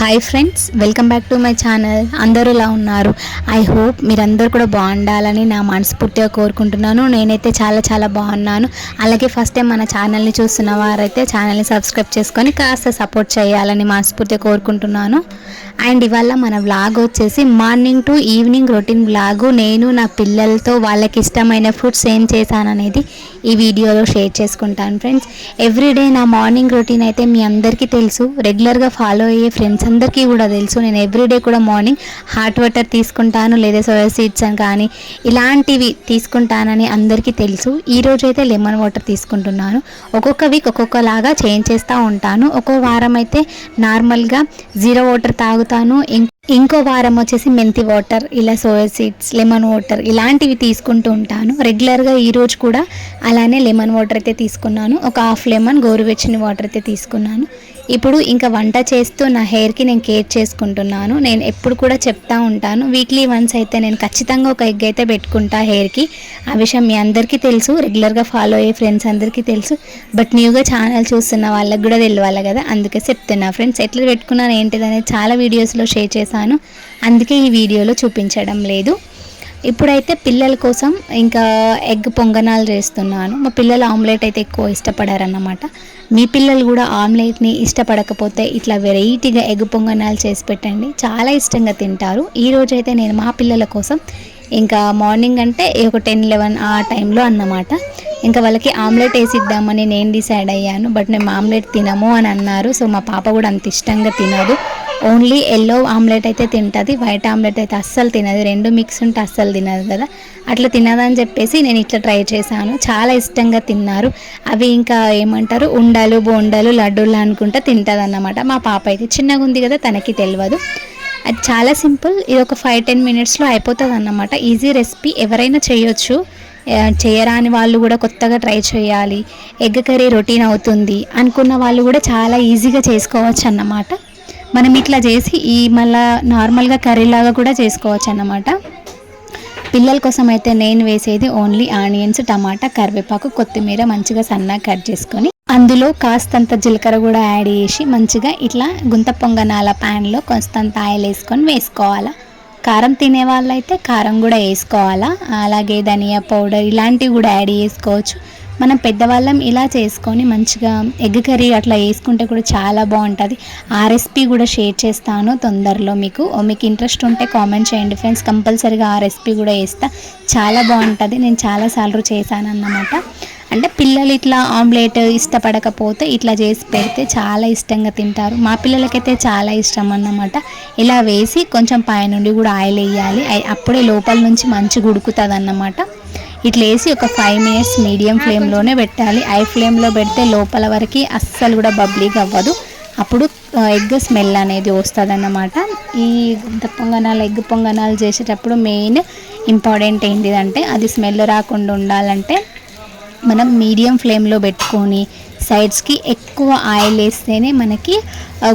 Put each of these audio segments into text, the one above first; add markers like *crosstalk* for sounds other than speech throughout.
Hi friends welcome back to my channel అందరూ ఇలా ఉన్నారు? ఐ హోప్ మీరందరూ కూడా బాగుండాలని నా మనస్ఫూర్తిగా కోరుకుంటున్నాను. నేనైతే చాలా చాలా బాగున్నాను. అలాగే ఫస్ట్ టైం మన ఛానల్ని చూస్తున్న వారైతే ఛానల్ని సబ్స్క్రైబ్ చేసుకొని కాస్త సపోర్ట్ చేయాలని మనస్ఫూర్తిగా కోరుకుంటున్నాను. అండ్ ఇవాళ మన వ్లాగ్ వచ్చేసి morning to evening routine vlog. నేను నా పిల్లలతో వాళ్ళకి ఇష్టమైన ఫుడ్స్ ఏం చేశాననేది ఈ వీడియోలో షేర్ చేసుకుంటాను ఫ్రెండ్స్. ఎవ్రీడే నా మార్నింగ్ రొటీన్ అయితే మీ అందరికీ తెలుసు. రెగ్యులర్గా ఫాలో అయ్యే ఫ్రెండ్స్ అందరికీ కూడా తెలుసు. నేను ఎవ్రీడే కూడా మార్నింగ్ హాట్ వాటర్ తీసుకుంటాను లేదా సోయా సీడ్స్ అని కానీ ఇలాంటివి తీసుకుంటానని అందరికీ తెలుసు. ఈరోజు అయితే లెమన్ వాటర్ తీసుకుంటున్నాను. ఒక్కొక్క వీక్ ఒక్కొక్కలాగా చేంజ్ చేస్తూ ఉంటాను. ఒక్కో వారం అయితే నార్మల్గా జీరో వాటర్ తాగుతాను తాగుతాను ఇంకో వారం వచ్చేసి మెంతి వాటర్ ఇలా సోయా సీడ్స్ లెమన్ వాటర్ ఇలాంటివి తీసుకుంటూ ఉంటాను. రెగ్యులర్గా ఈరోజు కూడా అలానే లెమన్ వాటర్ అయితే తీసుకున్నాను. ఒక హాఫ్ లెమన్ గోరువెచ్చని వాటర్ అయితే తీసుకున్నాను. ఇప్పుడు ఇంకా వంట చేస్తూ నా హెయిర్కి నేను కేర్ చేసుకుంటున్నాను. నేను ఎప్పుడు కూడా చెప్తా ఉంటాను. వీక్లీ వన్స్ అయితే నేను ఖచ్చితంగా ఒక ఎగ్ అయితే పెట్టుకుంటా హెయిర్కి. ఆ విషయం మీ అందరికీ తెలుసు. రెగ్యులర్గా ఫాలో అయ్యే ఫ్రెండ్స్ అందరికీ తెలుసు. బట్ న్యూగా ఛానల్ చూస్తున్న వాళ్ళకి కూడా తెలియాలి కదా. అందుకే చెప్తున్నా ఫ్రెండ్స్ ఎట్లా పెట్టుకున్నాను ఏంటిదనేది చాలా వీడియోస్లో షేర్ చేశాను. అందుకే ఈ వీడియోలో చూపించడం లేదు. ఇప్పుడైతే పిల్లల కోసం ఇంకా ఎగ్ పొంగనాలు చేస్తున్నాను. మా పిల్లలు ఆమ్లెట్ అయితే ఎక్కువ ఇష్టపడారన్నమాట. మీ పిల్లలు కూడా ఆమ్లెట్ని ఇష్టపడకపోతే ఇట్లా వెరైటీగా ఎగ్ పొంగనాలు చేసి పెట్టండి. చాలా ఇష్టంగా తింటారు. ఈరోజు అయితే నేను మా పిల్లల కోసం ఇంకా మార్నింగ్ అంటే ఒక టెన్ లెవెన్ ఆ టైంలో అన్నమాట. ఇంకా వాళ్ళకి ఆమ్లెట్ వేసి ఇద్దామని నేను డిసైడ్ అయ్యాను. బట్ మేము ఆమ్లెట్ తినము అని అన్నారు. సో మా పాప కూడా అంత ఇష్టంగా తినదు. ఓన్లీ ఎల్లో ఆమ్లెట్ అయితే తింటుంది వైట్ ఆమ్లెట్ అయితే అస్సలు తినదు. రెండు మిక్స్ ఉంటే అస్సలు తినదు కదా. అట్లా తినదని చెప్పేసి నేను ఇట్లా ట్రై చేశాను. చాలా ఇష్టంగా తిన్నారు. అవి ఇంకా ఏమంటారు? ఉండలు బొండలు లడ్డూలు అనుకుంటా తింటుంది అన్నమాట మా పాప అయితే చిన్నగా ఉంది కదా తనకి తెలియదు అది చాలా సింపుల్. ఇది ఒక ఫైవ్ టెన్ మినిట్స్లో అయిపోతుంది అన్నమాట ఈజీ రెసిపీ ఎవరైనా చేయొచ్చు. చేయరాని వాళ్ళు కూడా కొత్తగా ట్రై చేయాలి. ఎగ్ కర్రీ రొటీన్ అవుతుంది అనుకున్న వాళ్ళు కూడా చాలా ఈజీగా చేసుకోవచ్చు అన్నమాట మనం ఇట్లా చేసి ఈ మళ్ళా నార్మల్గా కర్రీలాగా కూడా చేసుకోవచ్చు అన్నమాట. పిల్లల కోసం అయితే నేను వేసేది ఓన్లీ ఆనియన్స్ టమాటా కరివేపాకు కొత్తిమీర మంచిగా సన్నగా కట్ చేసుకొని అందులో కాస్తంత జీలకర్ర కూడా యాడ్ చేసి మంచిగా ఇట్లా గుంత పొంగనాల ప్యాన్లో కొంతంత ఆయిల్ వేసుకొని వేసుకోవాలా. కారం తినే వాళ్ళైతే కారం కూడా వేసుకోవాలా. అలాగే ధనియా పౌడర్ ఇలాంటివి కూడా యాడ్ చేసుకోవచ్చు. మనం పెద్దవాళ్ళం ఇలా చేసుకొని మంచిగా ఎగ్ కర్రీ అట్లా వేసుకుంటే కూడా చాలా బాగుంటుంది. ఆ రెసిపీ కూడా షేర్ చేస్తాను తొందరలో మీకు. మీకు ఇంట్రెస్ట్ ఉంటే కామెంట్ చేయండి ఫ్రెండ్స్. కంపల్సరీగా ఆ రెసిపీ కూడా వేస్తా. చాలా బాగుంటుంది. నేను చాలాసార్లు చేశాను అన్నమాట. అంటే పిల్లలు ఇట్లా ఆమ్లెట్ ఇష్టపడకపోతే ఇట్లా చేసి పెడితే చాలా ఇష్టంగా తింటారు. మా పిల్లలకైతే చాలా ఇష్టం అన్నమాట. ఇలా వేసి కొంచెం పైనుండి కూడా ఆయిల్ వేయాలి. అప్పుడే లోపల నుంచి మంచిగా ఉడుకుతుంది అన్నమాట ఇట్లా వేసి ఒక ఫైవ్ మినిట్స్ మీడియం ఫ్లేమ్లోనే పెట్టాలి. హై ఫ్లేమ్లో పెడితే లోపల వరకు అస్సలు కూడా బబ్లీగా అవ్వదు. అప్పుడు ఎగ్ స్మెల్ అనేది వస్తుంది అన్నమాట ఈ పొంగనాలు ఎగ్ పొంగనాలు చేసేటప్పుడు మెయిన్ ఇంపార్టెంట్ ఏంటిదంటే అది స్మెల్ రాకుండా ఉండాలంటే మనం మీడియం ఫ్లేమ్లో పెట్టుకొని సైడ్స్కి ఎక్కువ ఆయిల్ వేస్తేనే మనకి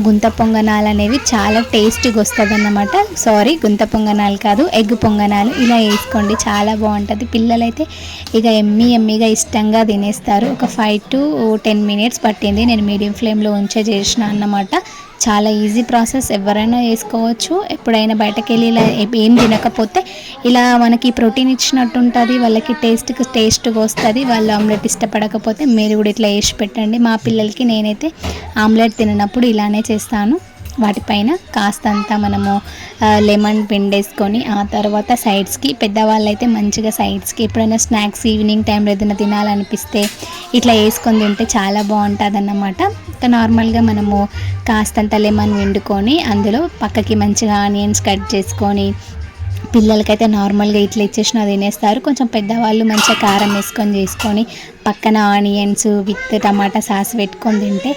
గుంత పొంగనాలు అనేవి చాలా టేస్టీగా వస్తుంది అన్నమాట సారీ గుంత పొంగనాలు కాదు ఎగ్ పొంగనాలు. ఇలా వేసుకోండి చాలా బాగుంటుంది. పిల్లలైతే ఇక ఎమ్మి ఎమ్మిగా ఇష్టంగా తినేస్తారు. ఒక ఫైవ్ టు టెన్ మినిట్స్ పట్టింది. నేను మీడియం ఫ్లేమ్లో ఉంచే చేసిన అన్నమాట. చాలా ఈజీ ప్రాసెస్ ఎవరైనా వేసుకోవచ్చు. ఎప్పుడైనా బయటకు వెళ్ళి ఇలా ఏం తినకపోతే ఇలా మనకి ప్రోటీన్ ఇచ్చినట్టు ఉంటుంది వాళ్ళకి టేస్ట్కి టేస్ట్గా వస్తుంది. వాళ్ళు ఆమ్లెట్ ఇష్టపడకపోతే మీరు కూడా ఇట్లా వేసి పెట్టండి. మా పిల్లలకి నేనైతే ఆమ్లెట్ తిననప్పుడు ఇలానే చేస్తాను. వాటిపైన కాస్తంత మనము లెమన్ పిండేసుకొని ఆ తర్వాత సైడ్స్కి పెద్దవాళ్ళు అయితే మంచిగా సైడ్స్కి ఎప్పుడైనా స్నాక్స్ ఈవినింగ్ టైంలో ఏదైనా తినాలనిపిస్తే ఇట్లా వేసుకొని తింటే చాలా బాగుంటుంది అన్నమాట ఇంకా నార్మల్గా మనము కాస్తంత లెమన్ వండుకొని అందులో పక్కకి మంచిగా ఆనియన్స్ కట్ చేసుకొని పిల్లలకైతే నార్మల్గా ఇట్లా ఇచ్చేసిన తినేస్తారు. కొంచెం పెద్దవాళ్ళు మంచిగా కారం వేసుకొని చేసుకొని పక్కన ఆనియన్స్ విత్ టమాటా సాస్ పెట్టుకొని తింటే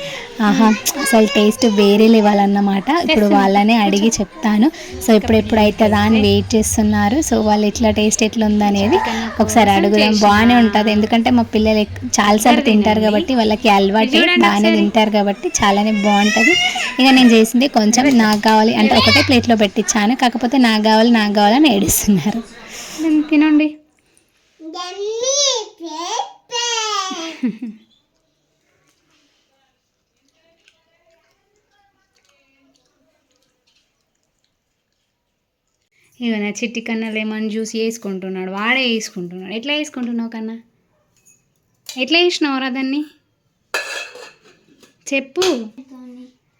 ఆహా అసలు టేస్ట్ వేరే లెవెల్ అన్నమాట. ఇప్పుడు వాళ్ళనే అడిగి చెప్తాను. సో ఇప్పుడు ఎప్పుడైతుందా అని వెయిట్ చేస్తున్నారు సో వాళ్ళు ఎట్లా టేస్ట్ ఎట్లా ఉందనేది ఒకసారి అడుగుదాం. బాగానే ఉంటుంది. ఎందుకంటే మా పిల్లలు చాలాసార్లు తింటారు కాబట్టి వాళ్ళకి అలవాటు బాగానే తింటారు కాబట్టి చాలానే బాగుంటుంది. ఇక నేను చేసింది కొంచెం నాకు కావాలి అంటే ఒకటే ప్లేట్లో పెట్టించాను కాకపోతే నాకు కావాలి నాకు కావాలని ఏడుస్తున్నారు. తినండి. *laughs* ఇక నా చిట్టి కన్నా లెమన్ జ్యూస్ వేసుకుంటున్నాడు. వాడే వేసుకుంటున్నాడు. ఎట్లా వేసుకుంటున్నావు కన్నా? ఎట్లా వేసినావురా దాన్ని? చెప్పు.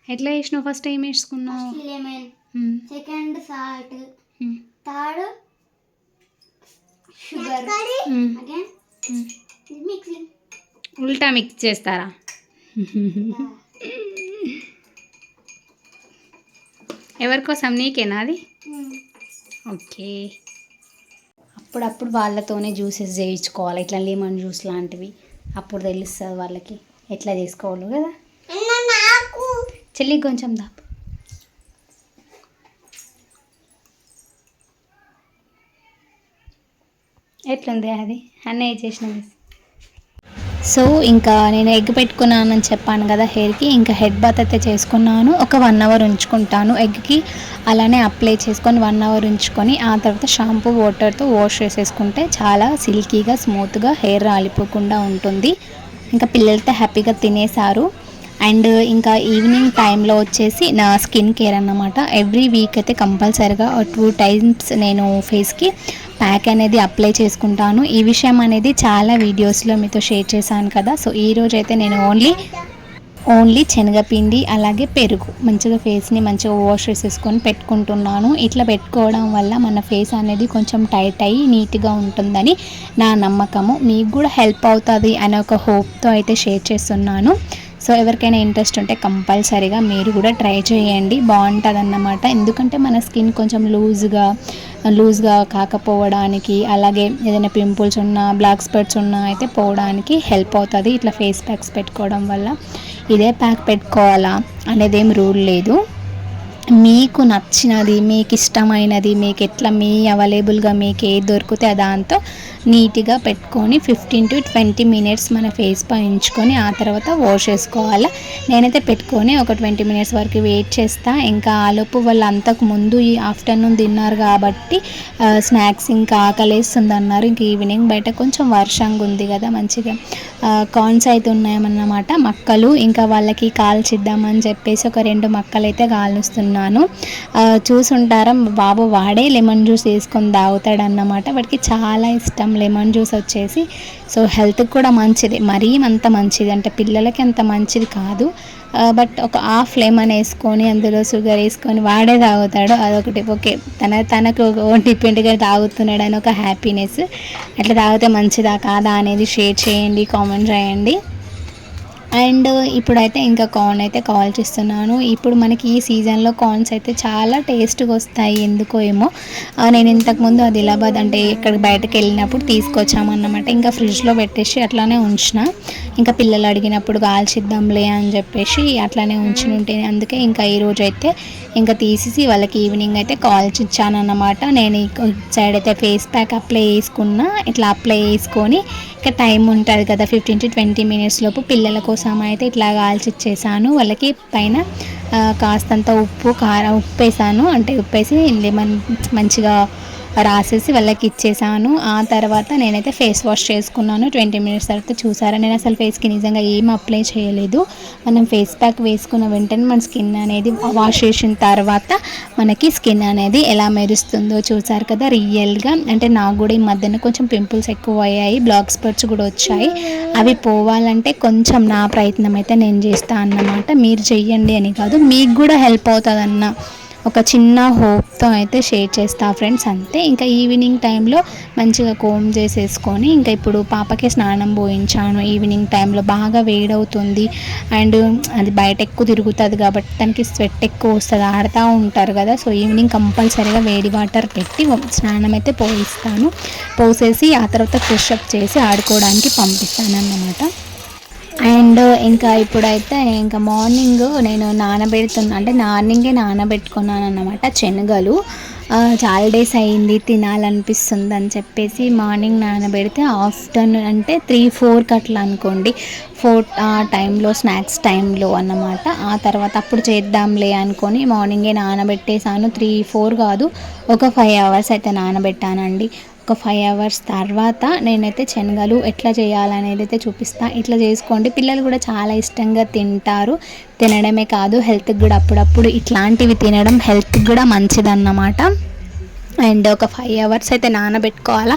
ఎట్లా వేసినావు ఫస్ట్ ఏం వేసుకున్నావు? Second salt third sugar. Again. ఉల్టా మిక్స్ చేస్తారా? ఎవరి కోసం? నీకేనా అది? ఓకే. అప్పుడప్పుడు వాళ్ళతోనే జ్యూసెస్ చేయించుకోవాలి. ఇట్లా లెమన్ జ్యూస్ లాంటివి. అప్పుడు తెలుస్తుంది వాళ్ళకి ఎట్లా చేసుకోవాలి కదా. చెల్లి కొంచెం దాపు ఎట్లుంది అది? అన్నయ్య చేసినది సో ఇంకా నేను ఎగ్ పెట్టుకున్నానని చెప్పాను కదా హెయిర్కి ఇంకా హెడ్ బాత్ అయితే చేసుకున్నాను. ఒక వన్ అవర్ ఉంచుకుంటాను ఎగ్కి. అలానే అప్లై చేసుకొని వన్ అవర్ ఉంచుకొని ఆ తర్వాత షాంపూ వాటర్తో వాష్ చేసేసుకుంటే చాలా సిల్కీగా స్మూత్గా హెయిర్ రాలిపోకుండా ఉంటుంది. ఇంకా పిల్లలతో హ్యాపీగా తినేసారు అండ్ ఇంకా ఈవినింగ్ టైంలో వచ్చేసి నా స్కిన్ కేర్ అన్నమాట. ఎవ్రీ వీక్ అయితే కంపల్సరిగా టూ టైమ్స్ నేను ఫేస్కి ప్యాక్ అనేది అప్లై చేసుకుంటాను. ఈ విషయం అనేది చాలా వీడియోస్లో మీతో షేర్ చేశాను కదా. సో ఈ అయితే నేను ఓన్లీ ఓన్లీ శనగపిండి అలాగే పెరుగు. మంచిగా ఫేస్ని మంచిగా వాష్ చేసేసుకొని పెట్టుకుంటున్నాను. ఇట్లా పెట్టుకోవడం వల్ల మన ఫేస్ అనేది కొంచెం టైట్ అయ్యి నీట్గా ఉంటుందని నా నమ్మకము. మీకు కూడా హెల్ప్ అవుతుంది అనే ఒక హోప్తో అయితే షేర్ చేస్తున్నాను. సో ఎవరికైనా ఇంట్రెస్ట్ ఉంటే కంపల్సరీగా మీరు కూడా ట్రై చేయండి. బాగుంటుంది అన్నమాట ఎందుకంటే మన స్కిన్ కొంచెం లూజ్గా లూజ్గా కాకపోవడానికి అలాగే ఏదైనా పింపుల్స్ ఉన్నా బ్లాక్ స్పాట్స్ ఉన్నా అయితే పోవడానికి హెల్ప్ అవుతుంది. ఇట్లా ఫేస్ ప్యాక్స్ పెట్టుకోవడం వల్ల. ఇదే ప్యాక్ పెట్టుకోవాలా అనేది ఏం రూల్ లేదు. మీకు నచ్చినది మీకు ఇష్టమైనది మీకు ఎట్లా మీ అవైలబుల్గా మీకు ఏది దొరికితే దాంతో నీట్గా పెట్టుకొని ఫిఫ్టీన్ టు ట్వంటీ మినిట్స్ మన ఫేస్ పై ఉంచుకొని ఆ తర్వాత వాష్ చేసుకోవాలి. నేనైతే పెట్టుకొని ఒక ట్వంటీ మినిట్స్ వరకు వెయిట్ చేస్తా. ఇంకా ఆలోపు వాళ్ళు అంతకు ముందు ఈ ఆఫ్టర్నూన్ తిన్నారు కాబట్టి స్నాక్స్ ఇంకా ఆకలేస్తుంది అన్నారు ఇంక ఈవినింగ్ బయట కొంచెం వర్షంగా ఉంది కదా మంచిగా. కార్న్స్ అయితే ఉన్నాయన్నమాట మక్కలు. ఇంకా వాళ్ళకి కాల్చిద్దామని చెప్పేసి ఒక రెండు మక్కలు అయితే కాలుస్తున్నాను చూసుంటారా? బాబు వాడే లెమన్ జ్యూస్ వేసుకొని తాగుతాడు అన్నమాట వాడికి చాలా ఇష్టం. లెమన్ జ్యూస్ వచ్చేసి. సో హెల్త్కి కూడా మంచిది. మరీ అంత మంచిది. అంటే పిల్లలకి అంత మంచిది కాదు. బట్ ఒక హాఫ్ లెమన్ వేసుకొని అందులో షుగర్ వేసుకొని వాడే తాగుతాడు. అదొకటి. ఓకే. తన తనకు డిపెండ్గా తాగుతున్నాడు అని ఒక హ్యాపీనెస్. అట్లా తాగితే మంచిదా కాదా అనేది షేర్ చేయండి కామెంట్ చేయండి. అండ్ ఇప్పుడైతే ఇంకా కార్న్ అయితే కాల్ చేస్తున్నాను. ఇప్పుడు మనకి ఈ సీజన్లో కార్న్స్ అయితే చాలా టేస్ట్గా వస్తాయి. ఎందుకో ఏమో. నేను ఇంతకుముందు ఆదిలాబాద్ అంటే ఇక్కడ బయటకు వెళ్ళినప్పుడు తీసుకొచ్చామన్నమాట. ఇంకా ఫ్రిడ్జ్లో పెట్టేసి అట్లానే ఉంచిన. ఇంకా పిల్లలు అడిగినప్పుడు కాల్చిద్దాంలే అని చెప్పేసి అట్లానే ఉంచి ఉంటే అందుకే ఇంకా ఈరోజు అయితే ఇంకా తీసేసి వాళ్ళకి ఈవినింగ్ అయితే కాల్చి ఇచ్చానన్నమాట. నేను సైడ్ అయితే ఫేస్ ప్యాక్ అప్లై చేసుకున్నా. ఇట్లా అప్లై చేసుకొని ఇంకా టైం ఉంటుంది కదా ఫిఫ్టీన్ టు ట్వంటీ మినిట్స్ లోపు పిల్లల కోసం అయితే ఇట్లా కాల్చి ఇచ్చేసాను. వాళ్ళకి పైన కాస్తంత ఉప్పు కారం ఉప్పు వేసాను అంటే ఉప్పు వేసి లెమన్ మంచిగా రాసేసి వాళ్ళకి ఇచ్చేసాను. ఆ తర్వాత నేనైతే ఫేస్ వాష్ చేసుకున్నాను. ట్వంటీ మినిట్స్ తర్వాత చూసారా నేను అసలు ఫేస్కి నిజంగా ఏం అప్లై చేయలేదు. మనం ఫేస్ ప్యాక్ వేసుకున్న వెంటనే మన స్కిన్ అనేది వాష్ చేసిన తర్వాత మనకి స్కిన్ అనేది ఎలా మెరుస్తుందో చూసారు కదా రియల్గా అంటే నాకు కూడా ఈ మధ్యన కొంచెం పింపుల్స్ ఎక్కువ అయ్యాయి బ్లాక్ స్పాట్స్ కూడా వచ్చాయి. అవి పోవాలంటే కొంచెం నా ప్రయత్నం అయితే నేను చేస్తాను అన్నమాట. మీరు చెయ్యండి అని కాదు మీకు కూడా హెల్ప్ అవుతుంది అన్న ఒక చిన్న హోప్తో అయితే షేర్ చేస్తా ఫ్రెండ్స్ అంతే. ఇంకా ఈవినింగ్ టైంలో మంచిగా కోమ్ చేసేసుకొని ఇంకా ఇప్పుడు పాపకి స్నానం పోయించాను. ఈవినింగ్ టైంలో బాగా వేడవుతుంది. అండ్ అది బయట ఎక్కువ తిరుగుతుంది కాబట్టి తనకి స్వెట్ ఎక్కువ వస్తుంది. ఆడుతూ ఉంటారు కదా సో ఈవినింగ్ కంపల్సరీగా వేడి వాటర్ పెట్టి స్నానం అయితే పోయిస్తాను. పోసేసి ఆ తర్వాత ఫ్రెష్ అప్ చేసి ఆడుకోవడానికి పంపిస్తాను అన్నమాట అండ్ ఇంకా ఇప్పుడైతే ఇంకా మార్నింగ్ నేను నానబెడుతున్నా అంటే మార్నింగే నానబెట్టుకున్నాను అన్నమాట శనగలు చాలా డేస్ అయింది తినాలనిపిస్తుంది అని చెప్పేసి మార్నింగ్ నానబెడితే ఆఫ్టర్నూన్ అంటే త్రీ ఫోర్కి అట్లా అనుకోండి. ఫోర్ ఆ టైంలో స్నాక్స్ టైంలో అన్నమాట. ఆ తర్వాత అప్పుడు చేద్దాంలే అనుకొని మార్నింగే నానబెట్టేసాను త్రీ ఫోర్ కాదు ఒక ఫైవ్ అవర్స్ అయితే నానబెట్టానండి. ఒక ఫైవ్ అవర్స్ తర్వాత నేనైతే శనగలు ఎట్లా చేయాలనేది అయితే చూపిస్తాను ఇట్లా చేసుకోండి. పిల్లలు కూడా చాలా ఇష్టంగా తింటారు. తినడమే కాదు హెల్త్కి కూడా అప్పుడప్పుడు ఇట్లాంటివి తినడం హెల్త్కి కూడా మంచిదన్నమాట. అండ్ ఒక ఫైవ్ అవర్స్ అయితే నానబెట్టుకోవాలా.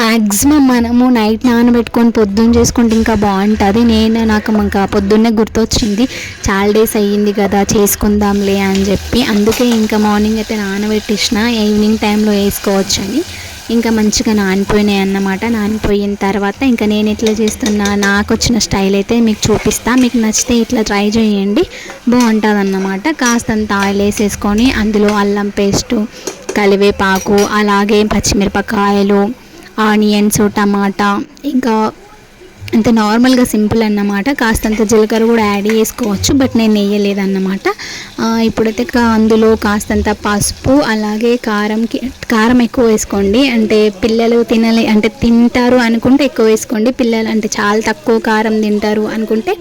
మ్యాక్సిమం మనము నైట్ నానబెట్టుకొని పొద్దున్న చేసుకుంటే ఇంకా బాగుంటుంది. నేను నాకు ఇంకా పొద్దున్నే గుర్తొచ్చింది. చాలా డేస్ అయ్యింది కదా చేసుకుందాంలే అని చెప్పి. అందుకే ఇంకా మార్నింగ్ అయితే నానబెట్టించిన ఈవినింగ్ టైంలో వేసుకోవచ్చని. ఇంకా మంచిగా నానిపోయినాయి అన్నమాట. నానిపోయిన తర్వాత ఇంకా నేను ఎట్లా చేస్తున్నా నాకు వచ్చిన స్టైల్ అయితే మీకు చూపిస్తా. మీకు నచ్చితే ఇట్లా ట్రై చేయండి. బాగుంటుంది అన్నమాట కాస్తంత ఆయిల్ వేసేసుకొని అందులో అల్లం పేస్టు కలివేపాకు అలాగే పచ్చిమిరపకాయలు ఆనియన్స్ టమాటా ఇంకా అంత నార్మల్గా సింపుల్ అన్నమాట. కాస్తంత జీలకర్ర కూడా యాడ్ చేసుకోవచ్చు బట్ నేను వేయలేదన్నమాట అన్నమాట ఇప్పుడైతే అందులో కాస్తంత పసుపు అలాగే కారంకి కారం ఎక్కువ వేసుకోండి. అంటే పిల్లలు తినలే అంటే తింటారు అనుకుంటే ఎక్కువ వేసుకోండి. పిల్లలు అంటే చాలా తక్కువ కారం తింటారు అనుకుంటే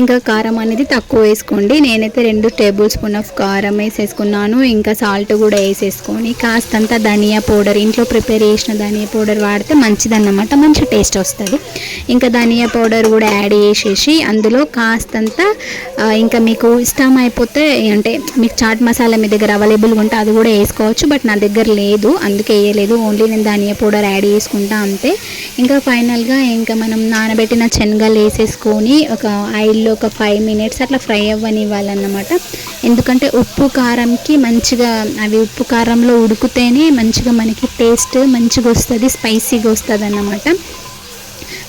ఇంకా కారం అనేది తక్కువ వేసుకోండి. నేనైతే రెండు టేబుల్ స్పూన్ ఆఫ్ కారం వేసేసుకున్నాను. ఇంకా సాల్ట్ కూడా వేసేసుకొని కాస్తంత ధనియా పౌడర్ ఇంట్లో ప్రిపేర్ చేసిన ధనియా పౌడర్ వాడితే మంచిదన్నమాట. మంచి టేస్ట్ వస్తుంది. ఇంకా దాని ధనియా పౌడర్ కూడా యాడ్ చేసేసి అందులో కాస్తంత ఇంకా మీకు ఇష్టం అయిపోతే అంటే మీకు చాట్ మసాలా మీ దగ్గర అవైలబుల్గా ఉంటే అది కూడా వేసుకోవచ్చు బట్ నా దగ్గర లేదు అందుకే వేయలేదు. ఓన్లీ నేను ధనియా పౌడర్ యాడ్ చేసుకుంటా అంతే. ఇంకా ఫైనల్గా ఇంకా మనం నానబెట్టిన శనగలు వేసేసుకొని ఒక ఆయిల్లో ఒక ఫైవ్ మినిట్స్ అట్లా ఫ్రై అవ్వనివ్వాలన్నమాట. ఎందుకంటే ఉప్పు కారంకి మంచిగా అవి ఉప్పు కారంలో ఉడికితేనే మంచిగా మనకి టేస్ట్ మంచిగా వస్తుంది స్పైసీగా వస్తుంది అన్నమాట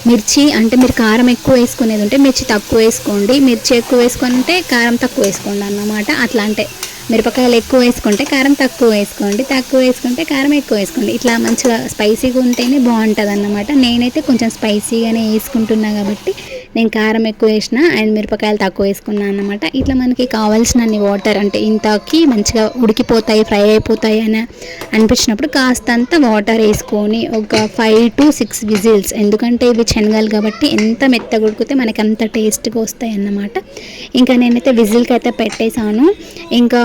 మిర్చి అంటే మీరు కారం ఎక్కువ వేసుకునేది ఉంటే మిర్చి తక్కువ వేసుకోండి. మిర్చి ఎక్కువ వేసుకుంటే కారం తక్కువ వేసుకోండి అన్నమాట. అట్లా అంటే మిరపకాయలు ఎక్కువ వేసుకుంటే కారం తక్కువ వేసుకోండి తక్కువ వేసుకుంటే కారం ఎక్కువ వేసుకోండి. ఇట్లా మంచిగా స్పైసీగా ఉంటేనే బాగుంటుంది అన్నమాట నేనైతే కొంచెం స్పైసీగానే వేసుకుంటున్నా కాబట్టి నేను కారం ఎక్కువ వేసిన అండ్ మిరపకాయలు తక్కువ వేసుకున్నాను అన్నమాట. ఇట్లా మనకి కావాల్సినన్ని వాటర్ అంటే ఇంతకి మంచిగా ఉడికిపోతాయి ఫ్రై అయిపోతాయి అని అనిపించినప్పుడు కాస్తంత వాటర్ వేసుకొని ఒక ఫైవ్ టు సిక్స్ విజిల్స్ ఎందుకంటే ఇవి శనగలు కాబట్టి ఎంత మెత్తగా ఉడికితే మనకి అంత టేస్ట్గా వస్తాయి అన్నమాట ఇంకా నేనైతే విజిల్కి అయితే పెట్టేశాను. ఇంకా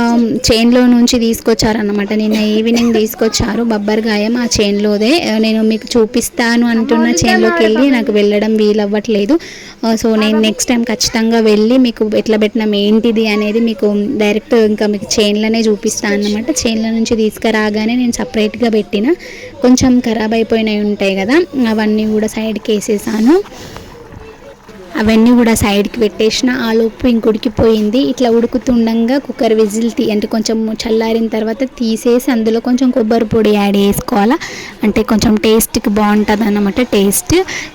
చైన్లో నుంచి తీసుకొచ్చారన్నమాట. నిన్న ఈవినింగ్ తీసుకొచ్చారు. బబ్బర్గాయం ఆ చైన్లోదే నేను మీకు చూపిస్తాను అంటున్న చైన్లోకి వెళ్ళి నాకు వెళ్ళడం వీలవ్వట్లేదు. సో నేను నెక్స్ట్ టైం ఖచ్చితంగా వెళ్ళి మీకు ఎట్లా పెట్టినాం ఏంటిది అనేది మీకు డైరెక్ట్ ఇంకా మీకు చైన్లోనే చూపిస్తాను అనమాట చైన్ల నుంచి తీసుకురాగానే నేను సపరేట్గా పెట్టిన. కొంచెం ఖరాబ్ అయిపోయినవి ఉంటాయి కదా అవన్నీ కూడా సైడ్కి వేసేసాను. అవన్నీ కూడా సైడ్కి పెట్టేసిన ఆ లోపు ఇంక ఉడికిపోయింది ఇట్లా ఉడుకుతుండగా కుక్కర్ విజిల్ తీ అంటే కొంచెం చల్లారిన తర్వాత తీసేసి అందులో కొంచెం కొబ్బరి పొడి యాడ్ చేసుకోవాలా. అంటే కొంచెం టేస్ట్కి బాగుంటుంది అన్నమాట టేస్ట్.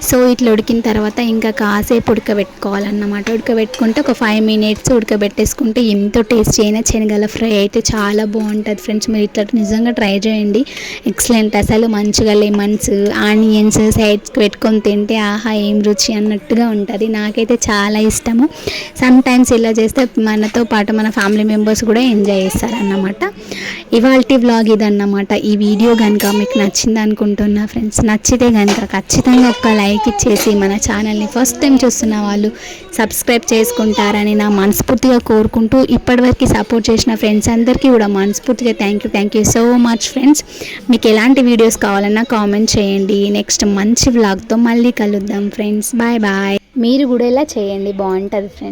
సో ఇట్లా ఉడికిన తర్వాత ఇంకా కాసేపు ఉడకబెట్టుకోవాలన్నమాట. ఉడకబెట్టుకుంటే ఒక ఫైవ్ మినిట్స్ ఉడకబెట్టేసుకుంటే ఎంతో టేస్టీ అయినా శనగల ఫ్రై అయితే చాలా బాగుంటుంది ఫ్రెండ్స్. మీరు ఇట్లా నిజంగా ట్రై చేయండి. ఎక్సలెంట్. అసలు మంచిగా లెమన్స్ ఆనియన్స్ సైడ్స్కి పెట్టుకొని తింటే ఆహా ఏం రుచి అన్నట్టుగా ఉంటుంది. నాకైతే చాలా ఇష్టము. సమ్ టైమ్స్ ఇలా చేస్తే మనతో పాటు మన ఫ్యామిలీ మెంబర్స్ కూడా ఎంజాయ్ చేస్తారన్నమాట. ఇవాళ వ్లాగ్ ఇదన్నమాట. ఈ వీడియో కనుక మీకు నచ్చింది అనుకుంటున్నా ఫ్రెండ్స్ నచ్చితే కనుక ఖచ్చితంగా ఒక్క లైక్ ఇచ్చేసి మన ఛానల్ని ఫస్ట్ టైం చూస్తున్న వాళ్ళు సబ్స్క్రైబ్ చేసుకుంటారని నా మనస్ఫూర్తిగా కోరుకుంటూ ఇప్పటివరకు సపోర్ట్ చేసిన ఫ్రెండ్స్ అందరికీ కూడా మనస్ఫూర్తిగా thank you thank you so much friends మీకు ఎలాంటి వీడియోస్ కావాలన్నా కామెంట్ చేయండి. నెక్స్ట్ మంచి వ్లాగ్తో మళ్ళీ కలుద్దాం ఫ్రెండ్స్ బాయ్ బాయ్ మీరు కూడా ఇలా చేయండి బాగుంటుంది ఫ్రెండ్స్